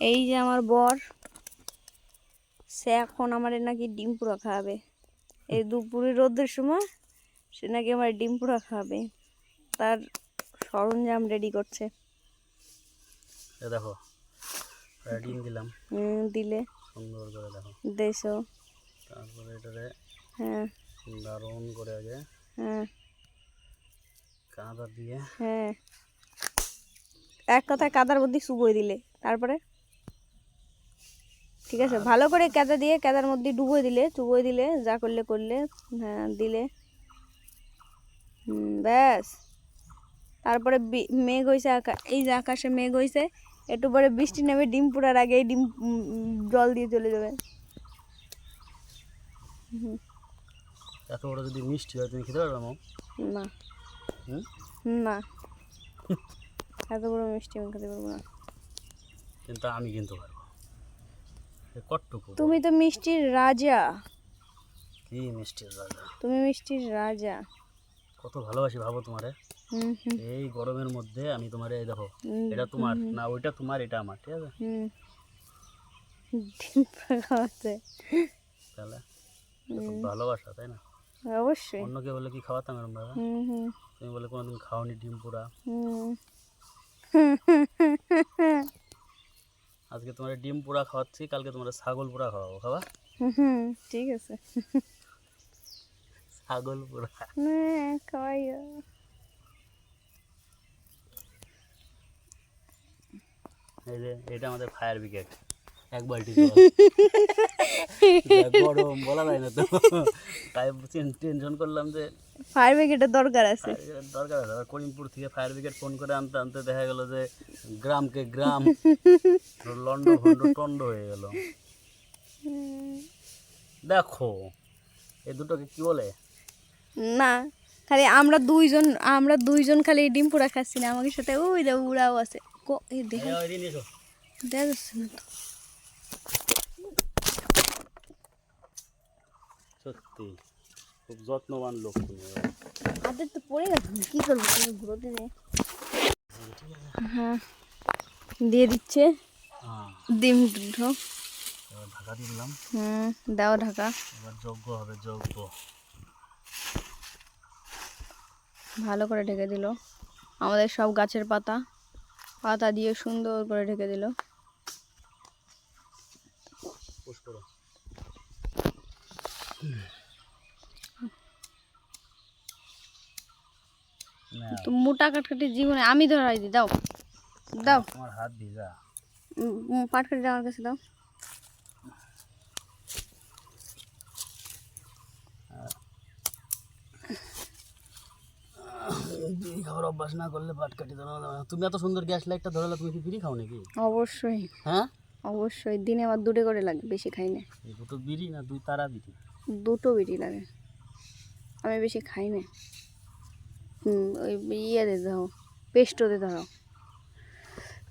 এই যে আমার বর সে এখন আমার নাকি ডিম পুরা খাওয়াবে এই দুপুরে রোদের সময় সে নাকি আমার ডিম পুরা খাওয়াবে তার সরঞ্জাম রেডি করছে। দেখো ডিম দিলাম। হুম, দিলে। সুন্দর করে দেখো। দেশো তারপরে এটারে হ্যাঁ। দারুণ করে আগে হ্যাঁ। কাঁদা দিয়ে হ্যাঁ। এক কথায় কাদার মধ্যে চুবই দিলে তারপরে? ঠিক আছে ভালো করে কাদা দিয়ে কাদার মধ্যে ডুবোই দিলে চুবই দিলে যা করলে করলে হ্যাঁ দিলে। ব্যাস। তারপরে মেঘ হয়েছে আকা এই যে আকাশে মেঘ হয়েছে একটু পরে বৃষ্টি নেমে ডিম পুরার আগে এই ডিম জল দিয়ে চলে যাবে। এত বড় যদি মিষ্টি হয় তুমি খেতে পারবে না। না। এত বড় মিষ্টি আমি খেতে পারব না। কিন্তু আমি কিন্তু পারব। কটটুকু তুমি তো মিষ্টির রাজা। কি মিষ্টির রাজা? তুমি মিষ্টির রাজা। কত ভালোবাসি ভাবো তোমারে। এই গরমের মধ্যে আমি তোমারে এই দেখো এটা তোমার না ওইটা তোমার এটা আমার ঠিক আছে? তাহলে? ভালোবাসা তাই না? অবশ্যই। অন্য কেউ বলে কি খাওয়াতাম এরকম ভাবে? তুমি বলে কোনোদিন খাওনি ডিম হুম। আজকে তোমার ডিম পুরা খাওয়াচ্ছি কালকে তোমার ছাগল পুরা খাওয়াবো খাবা? হুম, ঠিক আছে। ছাগল না খাওয়াইও। এই যে এটা আমাদের ফায়ার ব্রিগেড এক বালতি জল। গরম বলা যায় না তো। তাই টেনশন করলাম যে ফায়ার ব্রিগেডের দরকার আছে। দরকার আছে। করিমপুর থেকে ফায়ার ব্রিগেড ফোন করে আনতে আনতে দেখা গেল যে গ্রামকে গ্রাম। লন্ড ভন্ড টন্ড হয়ে গেল। দেখো এই দুটোকে কি বলে? না খালি আমরা দুইজন আমরা দুইজন খালি ডিম পোড়া খাচ্ছি না। আমাকে সাথে ওই দে উড়াও আছে। দেখা। দেখা যাচ্ছে না তো। সত্যি খুব যত্নবান লোক তুমি হাতে তো পড়ে গেছে কি করব তুমি ঘুরোতে হ্যাঁ দিয়ে দিচ্ছে। হ্যাঁ। ডিম দুটো ঢাকা দিয়ে দিলাম। হুম দাও ঢাকা। এবার যজ্ঞ হবে যজ্ঞ ভালো করে ঢেকে দিল। আমাদের সব গাছের পাতা পাতা দিয়ে সুন্দর করে ঢেকে দিল পুশ করো না তো মোটা কাটকাটি জীবনে আমি ধরাই দিই দাও দাও। হাত ভিজা আমার কাছে দাও। বিড়ি খাওয়ার অভ্যাস না করলে তুমি এত সুন্দর গ্যাস লাইটটা ধরালে তুমি কি বিড়ি খাও নাকি? অবশ্যই। হ্যাঁ? অবশ্যই দিনে আমার দুটো করে লাগে বেশি খাই না। দুটো বিড়ি না দুই তারা বিড়ি? দুটো বেটি লাগে। আমি বেশি খাই না। হুম ওই ইয়েতে ধরো পেস্টোতে ধরাও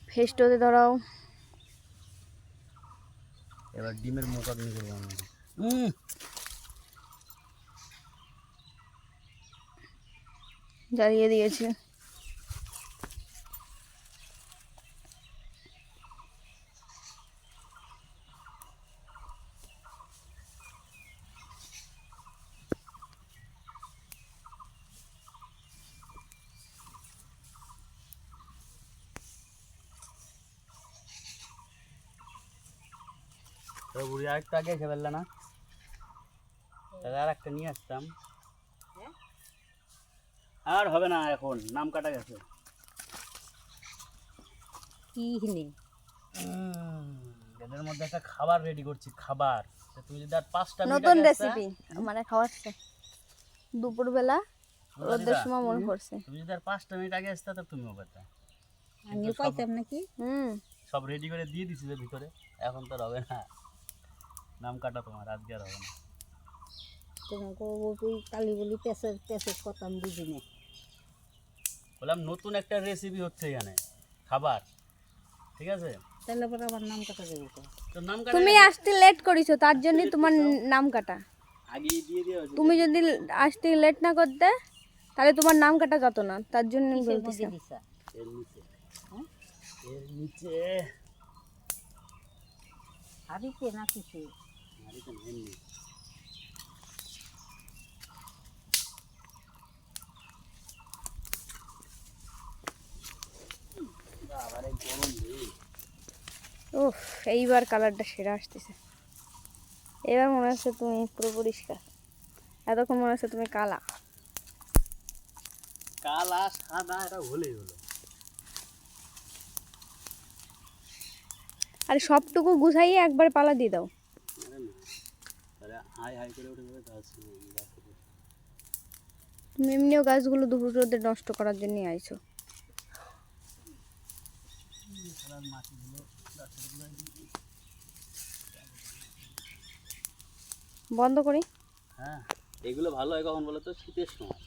পেস্টোতে ধরাও এবার ডিমের মুখ নিয়ে করব আমি জ্বালিয়ে দিয়েছে। আরেকটা আগে খেয়ে ফেললে না? তাহলে আর একটা নিয়ে আসতাম। আর হবে না এখন নাম কাটা গেছে। কি এদের মধ্যে একটা খাবার রেডি করছি খাবার। তুমি যদি আর পাঁচটা নতুন রেসিপি মানে খাওয়াচ্ছে। দুপুরবেলা রোদের সময় মনে করছে। তুমি যদি আর পাঁচটা মিনিট আগে আসতে তো তুমিও পেতে আমিও পাইতাম নাকি? হুম। সব রেডি করে দিয়ে দিছি যে ভিতরে। এখন তো আর হবে না। নাম কাটা তোমার আজকে আর হবে না তোমাকে তুই কালি বলি পেঁচের পেঁচের কথা আমি বুঝি না বললাম নতুন একটা রেসিপি হচ্ছে এখানে খাবার। ঠিক আছে? তাহলে পরে আমার নাম কাটা যাবে তো। তো নাম কাটা তুমি আসতে লেট করিছো তার জন্য তোমার নাম কাটা। আগে দিয়ে দিয়ে হয়েছে। তুমি যদি আসতে লেট না করতে তাহলে তোমার নাম কাটা যেত না তার জন্য কিসের বলতেছি মধ্যে দিছা? এর নিচে। এর নিচে। হাড়িতে না কিসে হাঁড়িতে না, এমনি এইবার কালারটা সেরা আসতেছে। এবার মনে হচ্ছে তুমি পুরো পরিষ্কার। এতক্ষণ মনে হচ্ছে তুমি কালা। কালা সাদা এটা হলেই হলো। আর সবটুকু গুছাইয়ে একবার পালা দিয়ে দাও। হাই হাই করে উঠে যাবে গাছ তুমি এমনিও গাছগুলো দুপুর রোদে নষ্ট করার জন্যই আইছো। বন্ধ করি? হ্যাঁ এগুলো ভালো হয় কখন বলো তো? শীতের সময়।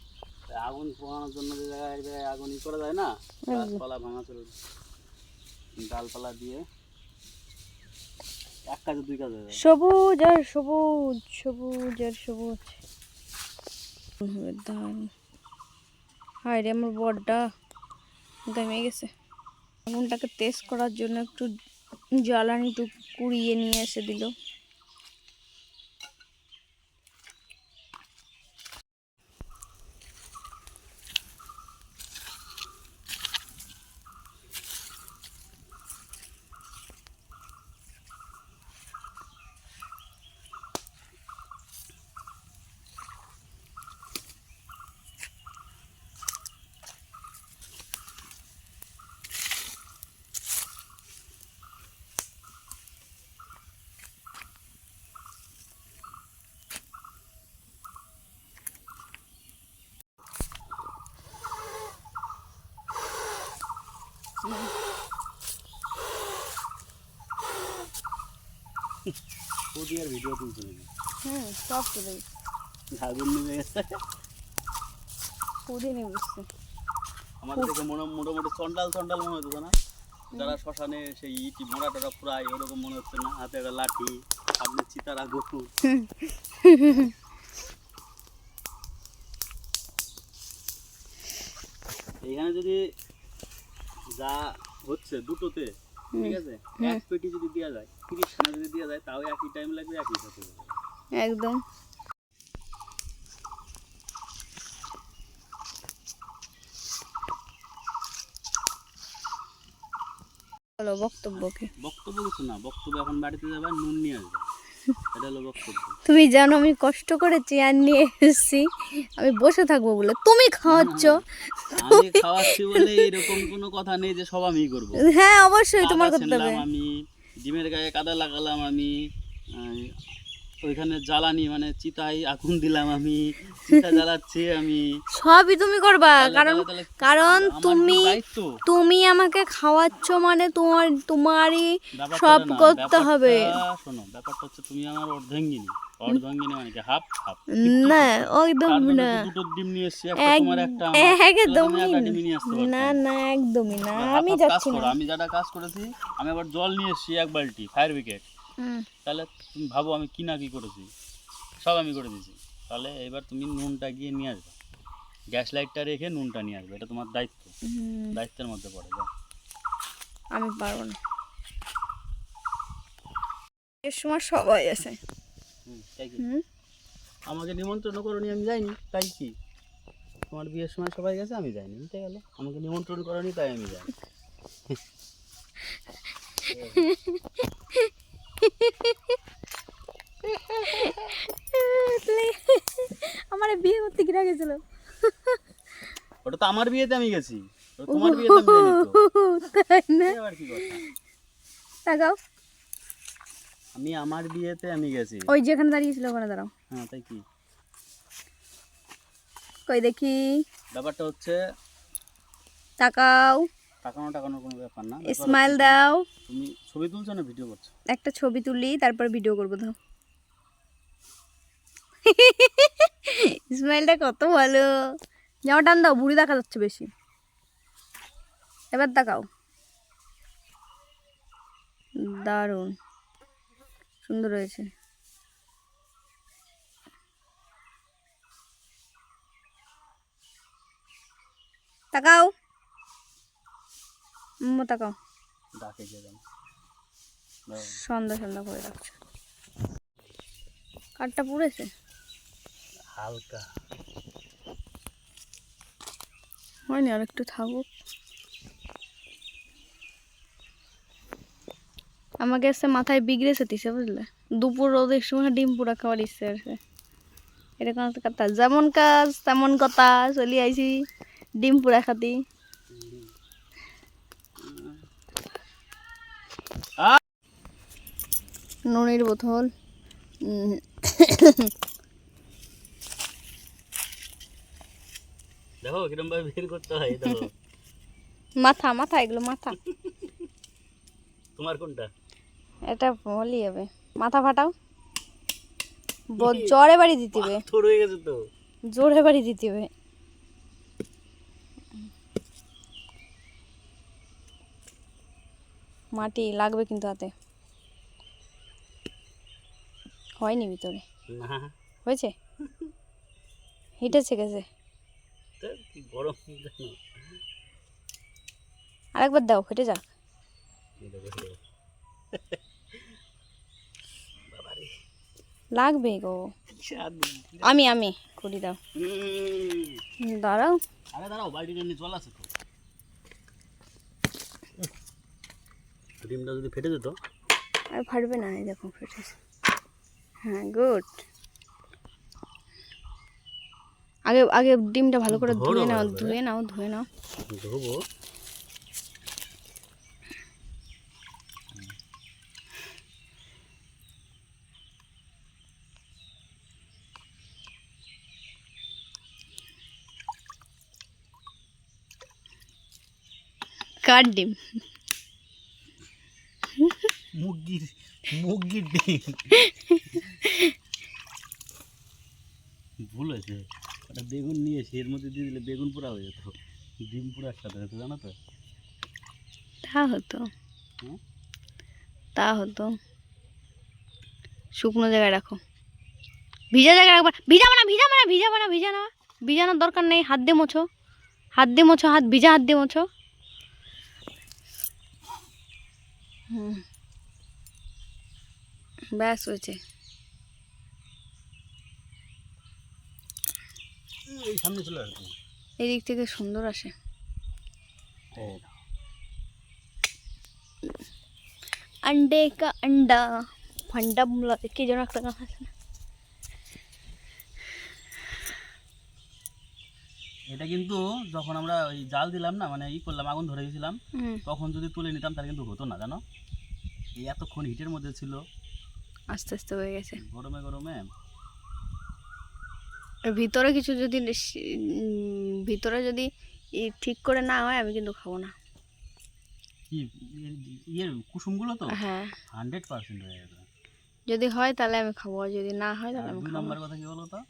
আগুন পোহানোর জন্য যে জায়গায় আগুন ই করা যায় না? গাছপালা ভাঙা চলে ডালপালা দিয়ে সবুজ আর সবুজ সবুজ আর সবুজ। দারুণ হায় রে, আমার বডটা দমে গেছে। আগুনটাকে টেস্ট করার জন্য একটু জ্বালানি একটু কুড়িয়ে নিয়ে এসে দিল। ভিডিও তুলছে হুম সব চলে আগুন নিভে গেছে কুড়িয়ে নিয়ে বসছে দেখে মনে মোটামুটি চন্ডাল চন্ডাল মনে হচ্ছে না? যারা শ্মশানে সেই ইটি মোড়া টোড়া প্রায় ওরকম মনে হচ্ছে না? হাতে একটা লাঠি সামনে চিতার আগুন এইখানে যদি যা হচ্ছে দুটোতে ঠিক আছে? এক পেটি যদি দেওয়া যায় যদি দেওয়া যায় তাও একই টাইম লাগবে একই সাথে একদম। বলো বক্তব্য কি বক্তব্য কিছু না বক্তব্য এখন বাড়িতে যাবে নুন নিয়ে আসবে। এটা হলো বক্তব্য। তুমি জানো আমি কষ্ট করে চেয়ার নিয়ে এসেছি। আমি বসে থাকব বলে। তুমি খাওয়াচ্ছ। আমি খাওয়াচ্ছি বলে এরকম কোনো কথা নেই যে সব আমিই করব। হ্যাঁ অবশ্যই তোমার করতে হবে। আমি। ডিমের গায়ে কাদা লাগালাম আমি ওইখানে জ্বালানি মানে চিতাই আগুন দিলাম আমি চিতা জ্বালাচ্ছি আমি। সবই তুমি করবা কারণ কারণ তুমি তুমি আমাকে খাওয়াচ্ছ মানে তোমার তোমারই সব করতে হবে। শোনো ব্যাপারটা হচ্ছে তুমি আমার অর্ধাঙ্গিনী। অর্ধাঙ্গিনী মানে কি হাফ? হাফ। না একদম না। দুটো ডিম নিয়ে এসেছি একটা তোমার একটা একদমই না না একদমই না আমি হাফ কাজ যাচ্ছি না। আমি যেটা কাজ করেছি আমি আবার জল নিয়ে এসেছি এক বালতি ফায়ার ব্রিগেড তাহলে তুমি ভাবো আমি কি না কি করেছি। সব আমি করে দিয়েছি। তাহলে এবার তুমি নুনটা গিয়ে নিয়ে আসবে। গ্যাস লাইটটা রেখে নুনটা নিয়ে আসবে। এটা তোমার দায়িত্ব। দায়িত্বের মধ্যে পড়ে যাও। আমি পারব না। এর সময় সবাই আছে। আমাকে নিমন্ত্রণ করনি আমি যাইনি তাই কি? তোমার বিয়ের সময় সবাই গেছে আমি যাইনি মিটে গেল। আমাকে নিমন্ত্রণ করনি তাই আমি যাই আমার বিয়ে করতে কি গেছিল? ওটা তো আমার বিয়েতে আমি গেছি। তোমার বিয়েতে আমি তাই না? তাকাও। আমি আমার বিয়েতে আমি গেছি। ওই যেখানে দাঁড়িয়েছিল ওখানে দাঁড়াও। হ্যাঁ তাই কি? কই দেখি। ব্যাপারটা হচ্ছে তাকাও। টাকানো টাকানোর কোনো ব্যাপার না। স্মাইল দাও। তুমি ছবি তুলছো না ভিডিও করছ? একটা ছবি তুলি তারপর ভিডিও করব দাও স্মাইলটা কত ভালো। জামা টান দাও বুড়ি দেখা যাচ্ছে বেশি। এবার তাকাও দারুণ। সুন্দর হয়েছে। তাকাও। উম্মু তাকাও ডাকে সন্ধ্যা সন্ধ্যা করে রাখছে। কাঠটা পুড়েছে? হালকা। হয়নি আর একটু থাকুক। আমাকে এসে মাথায় বিগড়েছে দিছে বুঝলে? দুপুর রোদের সময় ডিম পুরা খাওয়ার ইচ্ছে আছে। এরকম একটা কথা যেমন কাজ তেমন কথা। চলি আইছি। ডিম পুরা খাতি। নুনের বোতল। দেখো কিরম ভাবে বের করতে হয় দেখো। মাথা মাথা এগুলো মাথা। তোমার কোনটা? এটা বলি হবে মাথা ফাটাও। জ্বরে বাড়ি দিতে হবে হয়ে গেছে তো। জোরে বাড়ি দিতে হবে মাটি লাগবে কিন্তু হাতে। হয়নি ভিতরে। না। হয়েছে? হিটেছে গেছে। গরম আরেকবার দাও ফেটে যাক। লাগবে গো। আমি আমি করি দাও। দাঁড়াও। আরে দাঁড়াও বালতিটা নিয়ে জল আছে তো। ডিমটা যদি ফেটে যেত। আর ফাটবে না এই দেখো ফেটেছে। হ্যাঁ গুড আগে আগে ডিমটা ভালো করে ধুয়ে নাও ধুয়ে নাও ধুয়ে নাও। ধোবো। কার ডিম? মুরগির মুরগির ডিম ভুল হয়েছে ওটা বেগুন নিয়ে এসে এর মধ্যে দিয়ে দিলে বেগুন পোড়া হয়ে যেত। ডিম পোড়ার সাথে হতো জানো তো? তা হতো। তা হতো। শুকনো জায়গায় রাখো। ভিজা জায়গায় রাখবা। ভিজাবো না ভিজাবো না ভিজাবো না ভিজা না। ভিজানোর দরকার নেই হাত দিয়ে মোছো। হাত দিয়ে মোছো হাত ভিজা হাত দিয়ে মোছো। হুম। ব্যাস হয়েছে। এই সামনে চলে আসবে। এই দিক থেকে সুন্দর আসে। আন্ডে কা আন্ডা। ফান্ডা যেন একটা গান আছে না। এটা কিন্তু যখন আমরা ওই জাল দিলাম না মানে ই করলাম আগুন ধরে গেছিলাম তখন যদি তুলে নিতাম তাহলে কিন্তু হতো না জানো? এই এতক্ষণ হিটের মধ্যে ছিল। আস্তে আস্তে হয়ে গেছে। গরমে গরমে ভিতরে কিছু যদি ভিতরে যদি ঠিক করে না হয় আমি কিন্তু খাব না। ইয়ে- কুসুমগুলো তো? হ্যাঁ। হান্ড্রেড পার্সেন্ট হয়ে গেছে। যদি হয় তাহলে আমি খাব আর যদি না হয় তাহলে আমি খাব নম্বর কথা কি বলো তো?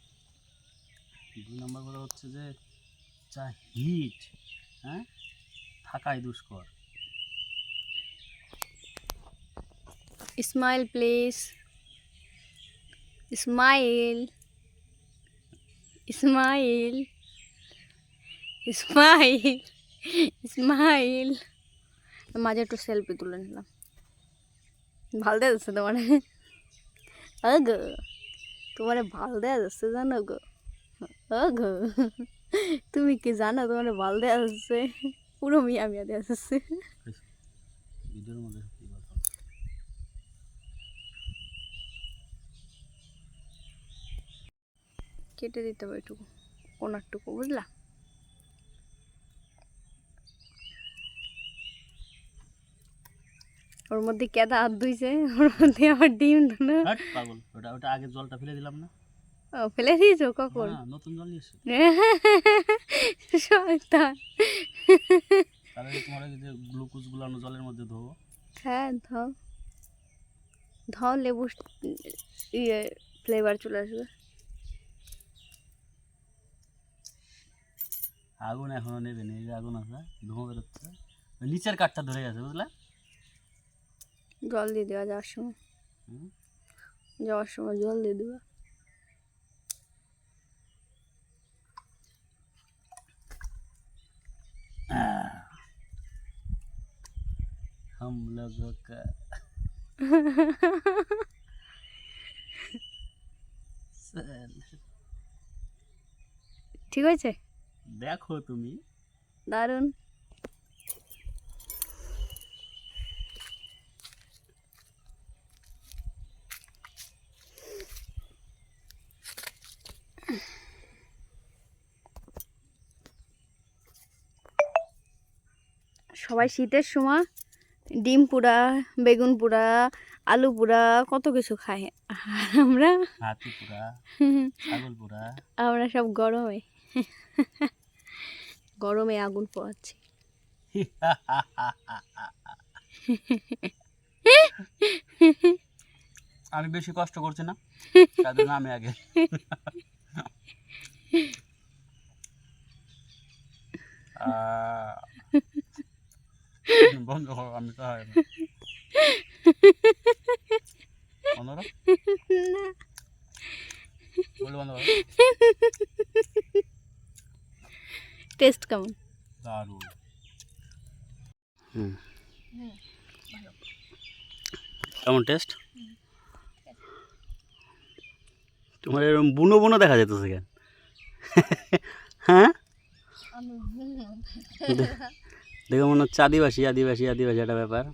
দুই নম্বর কথা হচ্ছে যে যা হিট হ্যাঁ? থাকাই দুষ্কর। Smile please smile smile smile smile মাঝে একটু সেলফি তুলে নিলাম। ভালো দেওয়া যাচ্ছে তোমার। গো তোমার ভালো দেওয়া যাচ্ছে জানো গো। গো তুমি কি জানো তোমার ভালো দেওয়া যাচ্ছে? পুরো মিয়া মিয়া দেওয়া যাচ্ছে ভিডিওর মধ্যে কি বলতো কেটে দিতে হবে এটুকু কোনারটুকু বুঝলা? ওর মধ্যে কেদা হাত ধুইছে ওর মধ্যে আমার ডিম হাট, পাগল ওটা ওটা আগে জলটা ফেলে দিলাম না। ও ফেলে দিয়েছ কখন? নতুন জল নিয়ে এসে শয়তান। তাহলে তোমার যে গ্লুকোজ গুলানো জলের মধ্যে ধোবো হ্যাঁ ধও। ধও লেবু ইয়ে ফ্লেভার চলে আসবে। আগুন এখনো নেবে না এই যে আগুন আছে ধোঁয়া বেরোচ্ছে ওই নিচের কাঠটা ধরে গেছে বুঝলা জল দিয়ে দেওয়া যাওয়ার সময় হুম। যাওয়ার সময় জল দিয়ে দেওয়া हम लोगों का ঠিক হয়েছে দেখো তুমি। দারুণ। সবাই শীতের সময় ডিম পোড়া বেগুন পোড়া আলু পোড়া কত কিছু খায়। আমরা আমরা সব গরমে। গরমে আগুন পোয়াচ্ছি আমি বেশি কষ্ট করছি না? তার জন্য আমি আগে বন্ধ করো আমি তো হয় না। বন্ধ করো? বন্ধ করো? টেস্ট কেমন? দারুণ। হুম। কেমন টেস্ট? তোমার এরকম বুনো বুনো দেখা যেতেছে কেন? হ্যাঁ? দেখে মনে হচ্ছে আদিবাসী আদিবাসী আদিবাসী একটা ব্যাপার।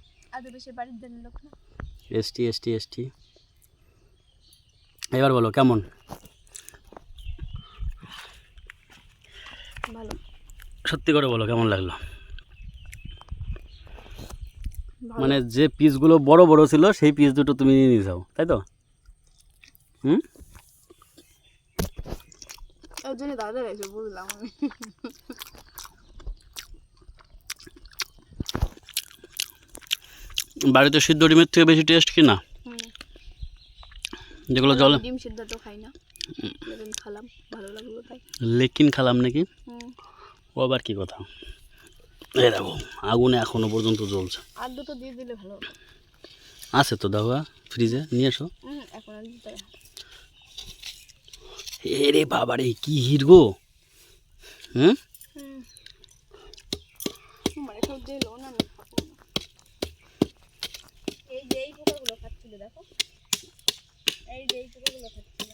ST ST ST. এবার বলো কেমন? ভালো। সত্যি করে বলো কেমন লাগল? মানে যে পিসগুলো বড় বড় ছিল সেই পিস দুটো তুমি নিয়ে নিয়ে যাও তাই তো? হুম? দাদা বুঝলাম আমি। বাড়িতে সিদ্ধ ডিমের থেকে বেশি টেস্ট কি না? যেগুলো জলে ডিম সিদ্ধ তো খাই না। খালাম ভালো লাগল তাই। লেকিন খালাম নাকি? হুম। ও আবার কি কথা। এই দেখো আগুনে এখনও পর্যন্ত জ্বলছে। আর দুটো দিয়ে দিলে ভালো আছে তো দাও ফ্রিজে নিয়ে এসো। হুম এখন আর দিতে হবে না। এ রে বাবা রে কি হিট গো। হুম? এই যে এই পোকাগুলো খাচ্ছিল দেখো। এই যে এই পোকাগুলো খাচ্ছিল।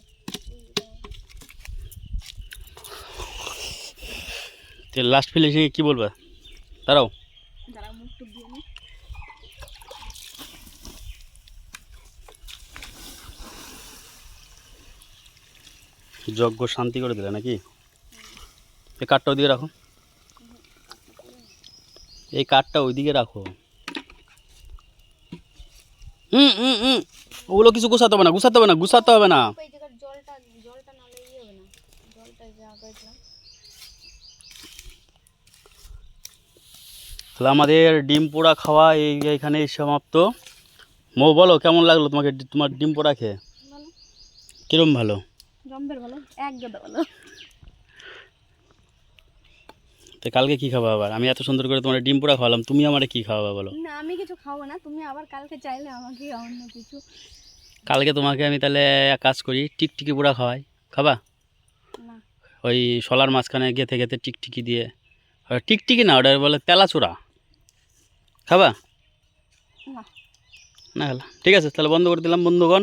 তো লাস্ট ফিনিশিংয়ে কি বলবা? দাঁড়াও। নি। যজ্ঞ শান্তি করে দিলে নাকি? এই কাঠটা ওইদিকে রাখো। এই কাঠটা ওইদিকে রাখো। হুম হুম হুম। ওগুলো কিছু গুছাতে হবে না গুছাতে হবে না গুছাতে হবে না এই জায়গার জলটা জলটা নালে ইয়ে হবে না জলটা যা করেছিলাম তাহলে আমাদের ডিম পোড়া খাওয়া এই এইখানেই সমাপ্ত। মো বলো কেমন লাগল তোমাকে তোমার ডিম পোড়া খেয়ে? কিরম ভালো? তো কালকে কি খাবা আবার? আমি এত সুন্দর করে তোমার ডিম পোড়া খাওয়ালাম তুমি আমার কি খাওয়াবা বলো? না আমি কিছু খাব না তুমি আবার কালকে চাইলে আমাকে অন্য কিছু। কালকে তোমাকে আমি তাহলে এক কাজ করি টিকটিকি পোড়া খাওয়াই। খাবা? ওই শলার মাঝখানে গেঁথে গেঁথে টিকটিকি দিয়ে। টিকটিকি না ওটা বলে তেলাচোড়া খাবা? না। খালা। ঠিক আছে তাহলে বন্ধ করে দিলাম বন্ধুগণ।